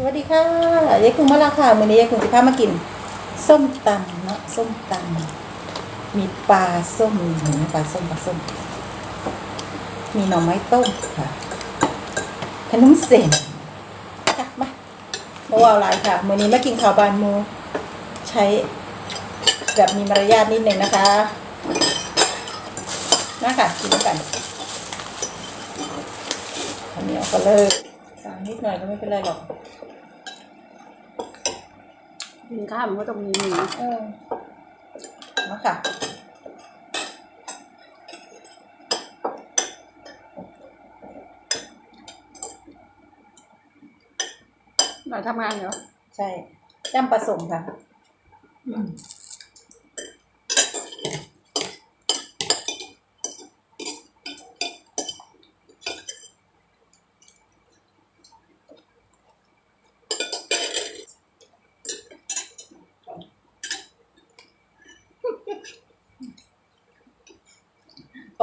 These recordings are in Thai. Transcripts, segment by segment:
สวัสดีค่ะยายคุณมื้อนี้คุณสิพามากิน ส้มตำเนาะส้มตำมีปลาส้มห็นไหมปลาส้มปลาส้ม มีหน่อไม้ต้มค่ะขนมเส้นค่ะมาโมเอาอะไรค่ะมื้อนี้มากินข้าวบานมูใช้แบบมีมารยาทนิดหนึ่งนะคะนะค่ะกินกันอันนี้เอาก็เลยสั่งนิดหน่อยก็ไม่เป็นไรหรอก กินข้าวมันก็ต้องมีเนื้อเออมาค่ะ หน่อยทำงานเหรอ ใช่จ้ำผสมค่ะ อ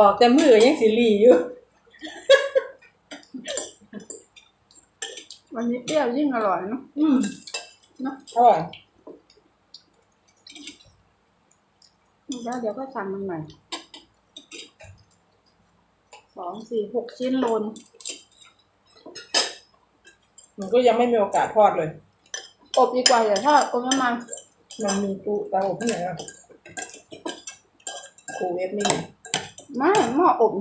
อกแต่มือยังสิหลีอยู่ วันนี้เปรี้ยวยิ่งอร่อยเนาะอืมเนาะอร่อยแล้วเดี๋ยวก็สั่งมันใหม่สองสี่หกชิ้นโลนหนูก็ยังไม่มีโอกาสทอดเลย อบดีกว่าอย่าทอดอบน้ำมันมันมีตู้เตาอบที่ไหนอะครูเวฟไม่มี ไม่หม้ออบ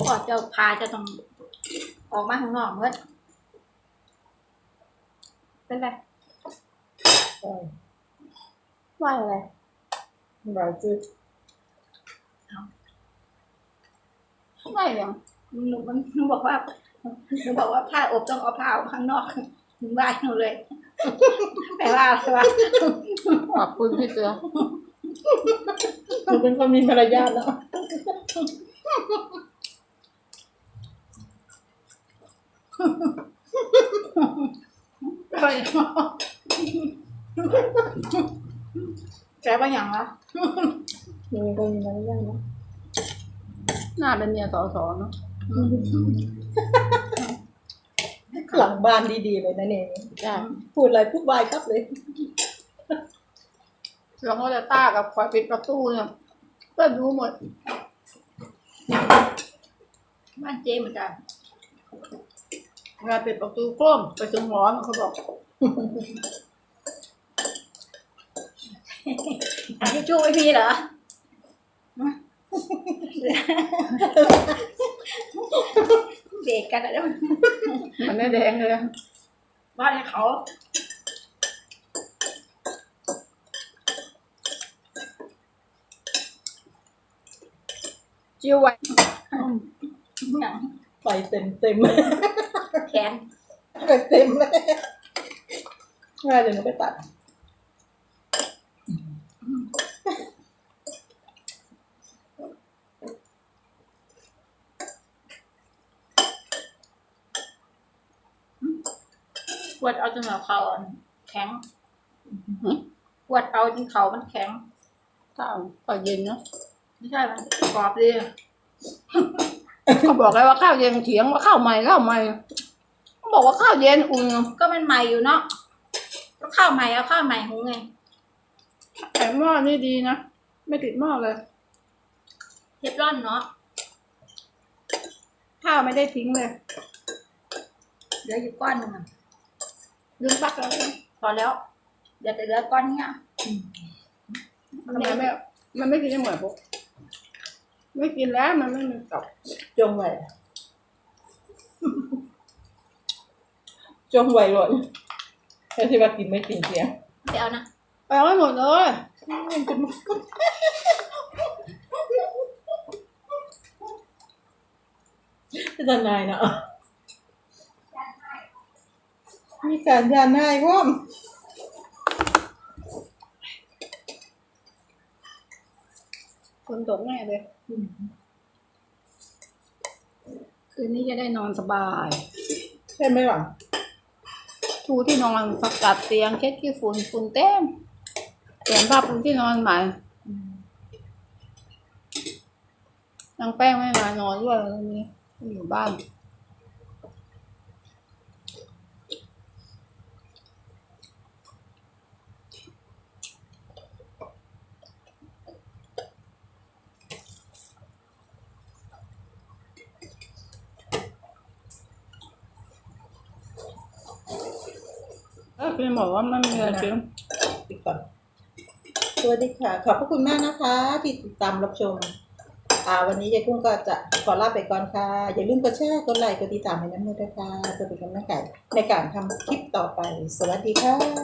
ก่อนจะพาจะต้องออกมาข้างนอกเมื่อเป็นไรใช่ว่าอะไรบราซิลไม่ยังหนูมันหนูบอกว่าหนูบอกว่าผ้าอบต้องเอาผ้าออกข้างนอกถึงบ้านหนูเลย แปลว่าอะไรวะขอบคุณพี่เสือหนูเป็นคนมีมารยาทแล้วแปลว่าแปลว่าอย่างวะหนูเป็นคนมีมารยาทแล้วหน้าเป็นเมียสอสอเนาะหลัง บ้านดีๆเลยนะเนี่ยใช่พูดอะไรพูดวายครับเลย แล้วก็จะต้ากับคอยปิดประตูเนี่ยก็รู้หมด บ้านเจ๊เหมือนกันเวลาปิดประตูกล้มไปถึงร้อนเขาบอกอะทิชชู่ไม่มีเหรอ เบรกกันแล้วมันไม่แดงเลยบ้านเขาจิ้วไว้อย่างไปเต็มเต็มแขนไปเต็มเลยง่ายเดี๋ยวหนูไปตัด วดเอาจนหัวเขาอะแข็งปวดเอาจนเขามันแข็งข้าวข้าวเย็นเนาะไม่ใช่มันกรอบดีเขาบอกเลยว่าข้าวเย็นเถียงว่าข้าวใหม่ข้าวใหม่เขาบอกว่าข้าวเย็นอุ่นก็มันใหม่อยู่เนาะก็ข้าวใหม่เอาข้าวใหม่หุงไงแต่หม้อนี่ดีนะไม่ติดหม้อเลยเทฟลอนเนาะข้าวไม่ได้ทิ้งเลยเหลืออยู่ก้อนหนึ่ง อะลืมปักแล้วพอแล้วเดี๋ยวแต่เหลือก้อนเนี้ยทำไมไม่มันไม่กินได้เหมือนพวกไม่กินแล้วมันไม่มีกับจงไว้จงไว้หล่นแค่ที่ว่ากินไม่กินเสียงไปเอานะไปเอาให้หมดเลยจะนายเนาะ มีการยานให้พ่อมฝนตกแน่เลย คืนนี้จะได้นอนสบาย ใช่ไหมล่ะทูที่นอนประกัดเตียงเช็ดขี้ฝุ่นฝุ่นเต็มเปลี่ยนผ้าปูที่นอนใหม่นางแป้งไม่มานอนด้วยวันนี้อยู่บ้าน ก็พี่บอกว่าไม่มีอะไรกินปิดก่อนสวัสดีค่ะ ขอบพระคุณมากนะคะ ที่ติดตามรับชม อ่า วันนี้ยายกุ้งก็จะขอลาไปก่อนค่ะ อย่าลืมกดแชร์ กดไลค์ กดติดตามให้น้ำเนยด้วยค่ะเพื่อเป็นกำลังใจในการทำคลิปต่อไป สวัสดีค่ะ